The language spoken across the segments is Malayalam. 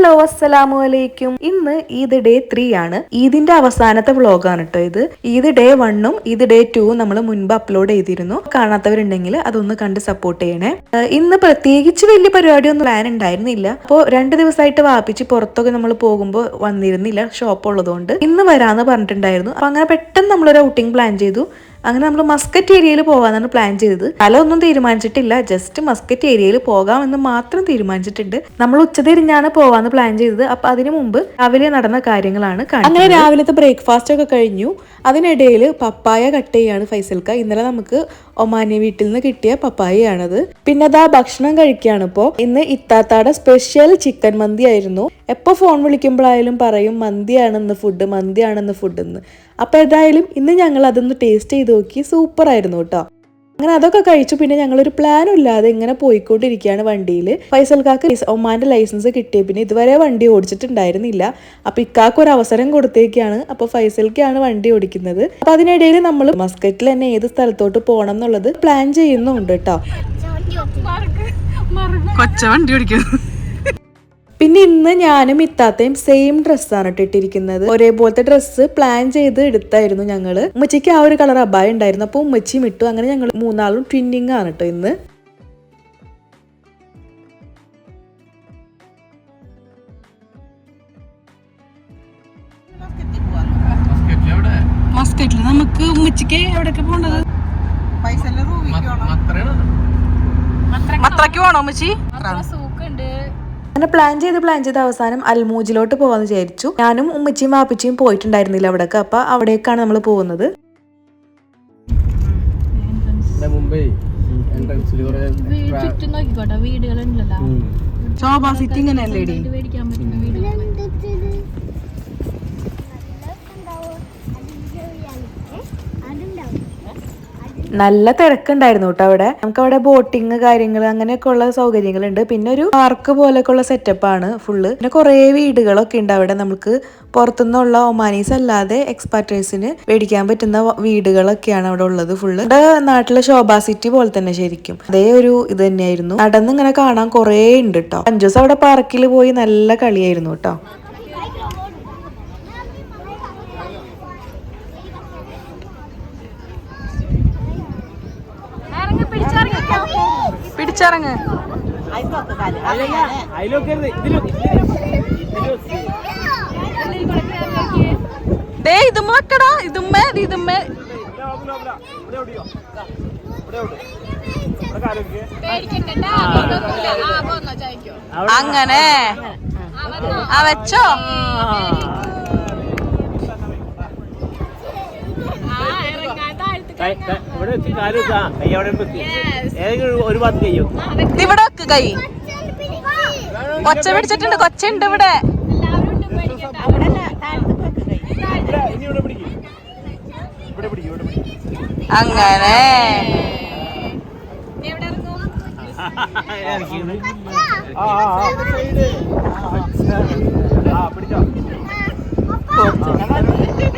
ഹലോ അസ്സലാമു അലൈക്കും. ഇന്ന് ഈദ് ഡേ ത്രീ ആണ്. ഈദിന്റെ അവസാനത്തെ വ്ളോഗാണ് കേട്ടോ ഇത്. ഈദ് ഡേ വണ്ണും ഈദ് ഡേ ടൂവും നമ്മൾ മുൻപ് അപ്ലോഡ് ചെയ്തിരുന്നു. കാണാത്തവരുണ്ടെങ്കിൽ അതൊന്ന് കണ്ട് സപ്പോർട്ട് ചെയ്യണേ. ഇന്ന് പ്രത്യേകിച്ച് വലിയ പരിപാടി ഒന്നും പ്ലാൻ ഉണ്ടായിരുന്നില്ല. അപ്പോൾ രണ്ട് ദിവസമായിട്ട് വാപ്പിച്ച് പുറത്തൊക്കെ നമ്മൾ പോകുമ്പോൾ വന്നിരുന്നില്ല ഷോപ്പ് ഉള്ളതുകൊണ്ട്. ഇന്ന് വരാന്ന് പറഞ്ഞിട്ടുണ്ടായിരുന്നു. അപ്പൊ അങ്ങനെ പെട്ടെന്ന് നമ്മളൊരു ഔട്ടിംഗ് പ്ലാൻ ചെയ്തു. അങ്ങനെ നമ്മൾ മസ്കറ്റ് ഏരിയയിൽ പോകാനാണ് പ്ലാൻ ചെയ്തത്. സ്ഥലമൊന്നും തീരുമാനിച്ചിട്ടില്ല. ജസ്റ്റ് മസ്കറ്റ് ഏരിയയിൽ പോകാമെന്ന് മാത്രം തീരുമാനിച്ചിട്ടുണ്ട്. നമ്മൾ ഉച്ചതിരിഞ്ഞാണ് പോകാമെന്ന് പ്ലാൻ ചെയ്തത്. അപ്പൊ അതിനു മുമ്പ് രാവിലെ നടന്ന കാര്യങ്ങളാണ് അങ്ങനെ രാവിലത്തെ ബ്രേക്ക്ഫാസ്റ്റ് ഒക്കെ കഴിഞ്ഞു. അതിനിടയിൽ പപ്പായ കട്ട് ചെയ്യാണ് ഫൈസൽക്ക. ഇന്നലെ നമുക്ക് ഒമാനി വീട്ടിൽ നിന്ന് കിട്ടിയ പപ്പായയാണത്. പിന്നെ അതാ ഭക്ഷണം കഴിക്കുകയാണ് ഇപ്പോൾ ഇന്ന് ഇത്താത്താടെ സ്പെഷ്യൽ ചിക്കൻ മന്തി ആയിരുന്നു. എപ്പോ ഫോൺ വിളിക്കുമ്പോഴായാലും പറയും മന്തിയാണെന്ന് ഫുഡ് മന്തിയാണെന്ന് ഫുഡ് എന്ന് അപ്പോൾ ഏതായാലും ഇന്ന് ഞങ്ങൾ അതൊന്ന് ടേസ്റ്റ് ചെയ്ത് നോക്കി. സൂപ്പർ ആയിരുന്നു കേട്ടോ. അങ്ങനെ അതൊക്കെ കഴിച്ചു. പിന്നെ ഞങ്ങളൊരു പ്ലാനും ഇല്ലാതെ ഇങ്ങനെ പോയിക്കൊണ്ടിരിക്കുകയാണ് വണ്ടിയിൽ ഫൈസൽക്കാക്ക് ഒമാന്റെ ലൈസൻസ് കിട്ടിയ. പിന്നെ ഇതുവരെ വണ്ടി ഓടിച്ചിട്ടുണ്ടായിരുന്നില്ല. അപ്പൊ ഇക്കാക്ക് ഒരു അവസരം കൊടുത്തേക്കാണ്. അപ്പൊ ഫൈസൽക്കാണ് വണ്ടി ഓടിക്കുന്നത്. അപ്പൊ അതിനിടയിൽ നമ്മൾ മസ്കറ്റിൽ തന്നെ ഏത് സ്ഥലത്തോട്ട് പോകണം എന്നുള്ളത് പ്ലാൻ ചെയ്യുന്നുണ്ട് കേട്ടോ. കൊച്ച വണ്ടി ഓടിക്കുന്നു. പിന്നെ ഇന്ന് ഞാനും ഇത്താത്തയും സെയിം ഡ്രസ്സാണ് ഇട്ടിട്ടിരിക്കുന്നത് ഒരേപോലത്തെ ഡ്രസ്സ് പ്ലാൻ ചെയ്ത് എടുത്തായിരുന്നു ഞങ്ങൾ. ഉമ്മച്ചിക്ക് ആ ഒരു കളർ അബായ ഉണ്ടായിരുന്നു. അപ്പൊ ഉമ്മച്ചിയും ഇട്ടു. അങ്ങനെ ഞങ്ങൾ മൂന്നാളും ട്വിന്നിങ് ആണ് കേട്ടോ ഇന്ന്. നമുക്ക് ഉമ്മച്ചിക്ക് എവിടെയൊക്കെ പോണ്ടത്? മത്രക്ക് പോണോ. ഉമ്മച്ചി? അങ്ങനെ പ്ലാൻ ചെയ്ത് പ്ലാൻ ചെയ്ത് അവസാനം അൽമൂജിലോട്ട് പോകാമെന്ന് വിചാരിച്ചു. ഞാനും ഉമ്മച്ചിയും മാപ്പിച്ചിയും പോയിട്ടുണ്ടായിരുന്നില്ല അവിടേക്ക്. അപ്പൊ അവിടേക്കാണ് നമ്മൾ പോകുന്നത്. ശോഭ സിറ്റി ഇങ്ങനെയല്ലേ ഡി മേടിക്കാൻ പറ്റുന്ന വീടുകൾ നല്ല തിരക്കുണ്ടായിരുന്നു കേട്ടോ അവിടെ. നമുക്ക് അവിടെ ബോട്ടിങ് കാര്യങ്ങൾ അങ്ങനെയൊക്കെ ഉള്ള സൗകര്യങ്ങളുണ്ട്. പിന്നെ ഒരു പാർക്ക് പോലെയൊക്കെ ഉള്ള സെറ്റപ്പ് ആണ് ഫുള്ള് പിന്നെ കുറേ വീടുകളൊക്കെ ഉണ്ട് അവിടെ നമുക്ക്. പുറത്തുനിന്നുള്ള ഒമാനീസ് അല്ലാതെ എക്സ്പാർട്ടേഴ്സിന് മേടിക്കാൻ പറ്റുന്ന വീടുകളൊക്കെയാണ് അവിടെ ഉള്ളത് ഫുള്ള് ഇവിടെ നാട്ടിലെ ശോഭാ സിറ്റി പോലെ തന്നെ ശരിക്കും. അതേ ഒരു ഇത് തന്നെയായിരുന്നു. നടന്ന് ഇങ്ങനെ കാണാൻ കുറേ ഉണ്ട് കേട്ടോ. അഞ്ചു ദിവസം അവിടെ പാർക്കിൽ പോയി നല്ല കളിയായിരുന്നു കേട്ടോ. പിടിച്ചിറങ്ങ്. ദേ ഇതുമ്മ വെക്കടാ ഇതുമ്മ ഇതുമ്മ അങ്ങനെ. ആ വെച്ചോ? ഇവിടെ വെച്ച് കാൽ കൈ അവിടെ വെക്ക്. ഏതെങ്കിലും ഒരു ഭാഗത്ത് കയ്യോ ഇത് ഇവിടെ വെക്ക് കൈ. കൊച്ച പിടിച്ചിട്ടുണ്ട് കൊച്ച ഉണ്ട് ഇവിടെ അങ്ങനെ. ആ ആ ആ. ആ പിടിച്ചോ.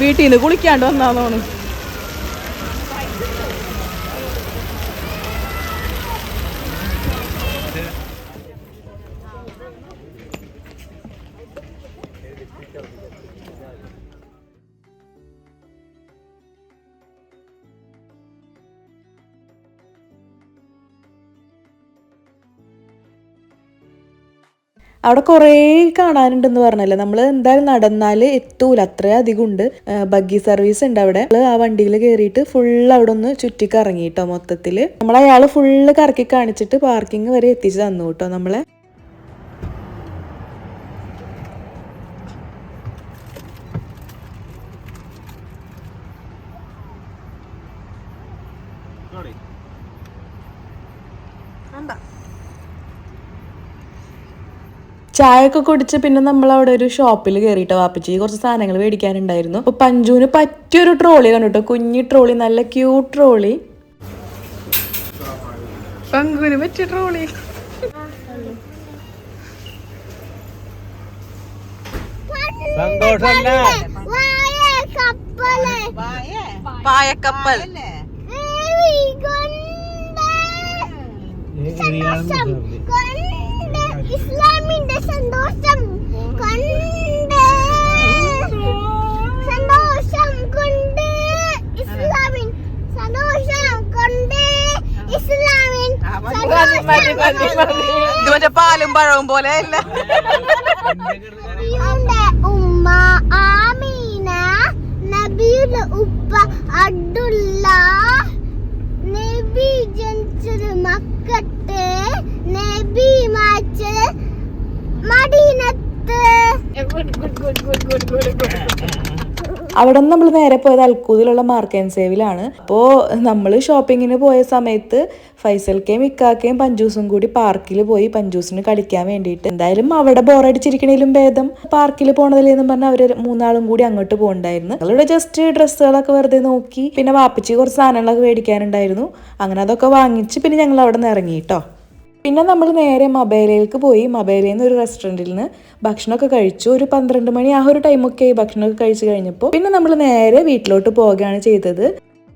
വീട്ടിൽ നിന്ന് കുളിക്കാണ്ട് വന്നാന്നോണ് അവിടെ കുറേ കാണാനുണ്ടെന്ന് പറഞ്ഞല്ലോ. നമ്മൾ എന്തായാലും നടന്നാൽ എത്തൂല. അത്രയും അധികം ഉണ്ട് ബഗ്ഗി സർവീസ് ഉണ്ട് അവിടെ. നമ്മൾ ആ വണ്ടിയിൽ കയറിയിട്ട് ഫുൾ അവിടെ ഒന്ന് ചുറ്റി കറങ്ങി കേട്ടോ മൊത്തത്തിൽ നമ്മൾ അയാൾ ഫുള്ള് കറക്കി കാണിച്ചിട്ട് പാർക്കിംഗ് വരെ എത്തിച്ച് തന്നു കേട്ടോ നമ്മളെ. ചായ ഒക്കെ കുടിച്ച് പിന്നെ നമ്മൾ അവിടെ ഒരു ഷോപ്പിൽ കയറിയിട്ട് വാപ്പിച്ച്. കുറച്ച് സാധനങ്ങൾ മേടിക്കാനുണ്ടായിരുന്നു. അപ്പൊ പഞ്ചുവിന് പറ്റിയൊരു ട്രോളി കണ്ടിട്ടോ. കുഞ്ഞി ട്രോളി നല്ല ക്യൂട്ട് ട്രോളി പങ്കുവിന് പറ്റിയ ട്രോളി സന്തോഷല്ലേ? പായക്കപ്പൽ ഇസ്ലാമിന്റെ സന്തോഷം കണ്ട്. സന്തോഷം കൊണ്ട്. ഇസ്ലാമിൻ സന്തോഷം കൊണ്ട്. ഇസ്ലാമിൻ ഇത് മറ്റേ പാലും പഴവും പോലെ അല്ല? ഉമ്മ ആമീന നബിയുടെ ഉപ്പ അബ്ദുള്ള നബി ജനിച്ചത് മക്കത്ത്. അവിടെ നിന്ന് നമ്മൾ നേരെ പോയത് അൽക്കൂതിലുള്ള മാർക്ക് ആൻഡ് സേവിലാണ്. അപ്പോൾ നമ്മൾ ഷോപ്പിങ്ങിന് പോയ സമയത്ത് ഫൈസൽക്കേയും ഇക്കാക്കയും പഞ്ചൂസും കൂടി പാർക്കിൽ പോയി പഞ്ചൂസിന് കളിക്കാൻ വേണ്ടിയിട്ട്. എന്തായാലും അവിടെ ബോറടിച്ചിരിക്കണേലും ഭേദം. പാർക്കിൽ പോണതല്ലേന്ന് പറഞ്ഞാൽ അവർ മൂന്നാളും കൂടി അങ്ങോട്ട് പോകണ്ടായിരുന്നു. ഞങ്ങളിവിടെ ജസ്റ്റ് ഡ്രസ്സുകളൊക്കെ വെറുതെ നോക്കി പിന്നെ വാപ്പിച്ച് കുറച്ച് സാധനങ്ങളൊക്കെ മേടിക്കാനുണ്ടായിരുന്നു. അങ്ങനെ അതൊക്കെ വാങ്ങിച്ച് പിന്നെ ഞങ്ങൾ അവിടെ നിന്ന് ഇറങ്ങി കേട്ടോ. പിന്നെ നമ്മൾ നേരെ മൊബൈലേക്ക് പോയി. മൊബൈലിൽ നിന്ന് ഒരു റെസ്റ്റോറന്റിൽ നിന്ന് ഭക്ഷണമൊക്കെ കഴിച്ചു. ഒരു പന്ത്രണ്ട് മണി ആ ഒരു ടൈമൊക്കെ ഭക്ഷണമൊക്കെ കഴിച്ചു കഴിഞ്ഞപ്പോൾ പിന്നെ നമ്മൾ നേരെ വീട്ടിലോട്ട് പോവുകയാണ് ചെയ്തത്.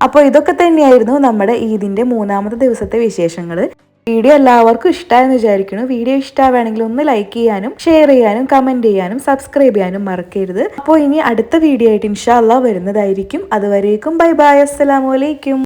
അപ്പോൾ ഇതൊക്കെ തന്നെയായിരുന്നു നമ്മുടെ ഈദിന്റെ മൂന്നാമത്തെ ദിവസത്തെ വിശേഷങ്ങൾ വീഡിയോ എല്ലാവർക്കും ഇഷ്ടമായെന്ന് വിചാരിക്കുന്നു. വീഡിയോ ഇഷ്ടമാവുകയാണെങ്കിൽ ഒന്ന് ലൈക്ക് ചെയ്യാനും ഷെയർ ചെയ്യാനും കമന്റ് ചെയ്യാനും സബ്സ്ക്രൈബ് ചെയ്യാനും മറക്കരുത്. അപ്പോൾ ഇനി അടുത്ത വീഡിയോ ആയിട്ട് ഇൻഷാല്ല വരുന്നതായിരിക്കും. അതുവരേക്കും ബൈ ബായ് അസ്സലാമു അലൈക്കും.